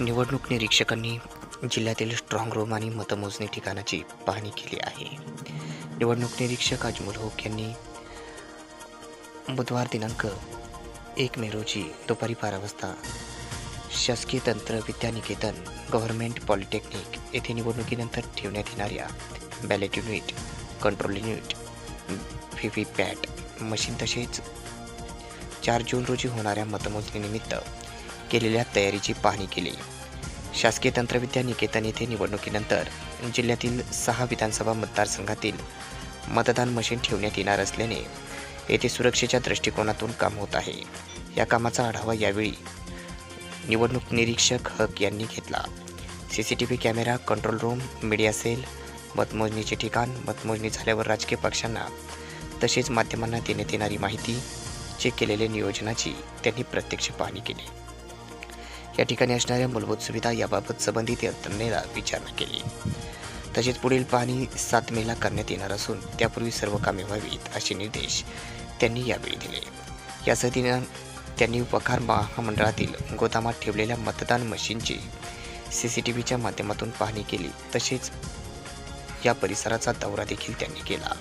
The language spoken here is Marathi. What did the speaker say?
निवडणूक निरीक्षकांनी जिल्ह्यातील स्ट्रॉंग रूम आणि मतमोजणी ठिकाणाची पाहणी केली आहे. निवडणूक निरीक्षक अजमल होक यांनी बुधवार दिनांक एक मे रोजी दुपारी बारा वाजता शासकीय तंत्र विद्यानिकेतन गव्हर्नमेंट पॉलिटेक्निक येथे निवडणुकीनंतर ठेवण्यात येणाऱ्या ballot unit control unit V V PAT machine तसेच चार जून रोजी होणाऱ्या मतमोजणीनिमित्त केलेल्या तयारीची पाहणी केली. शासकीय तंत्रविद्या निकेतन येथे निवडणुकीनंतर जिल्ह्यातील सहा विधानसभा मतदारसंघातील मतदान मशीन ठेवण्यात येणार असल्याने येथे सुरक्षेच्या दृष्टिकोनातून काम होत आहे. या कामाचा आढावा यावेळी निवडणूक निरीक्षक हक यांनी घेतला. C C T V camera control room media cell मतमोजणीचे ठिकाण मतमोजणी झाल्यावर राजकीय पक्षांना तसेच माध्यमांना देण्यात येणारी माहिती चेक केलेल्या नियोजनाची त्यांनी प्रत्यक्ष पाहणी केली. या ठिकाणी असणाऱ्या मूलभूत सुविधा याबाबत संबंधित यंत्रणेला विचारणा केली. तसेच पुढील पाहणी सात मेला करण्यात येणार असून त्यापूर्वी सर्व कामे व्हावीत असे निर्देश त्यांनी यावेळी दिले. यासह त्यांनी वखार महामंडळातील गोदामात ठेवलेल्या मतदान मशीनची सी सी टी व्हीच्या माध्यमातून पाहणी केली. तसेच या परिसराचा दौरा देखील त्यांनी केला.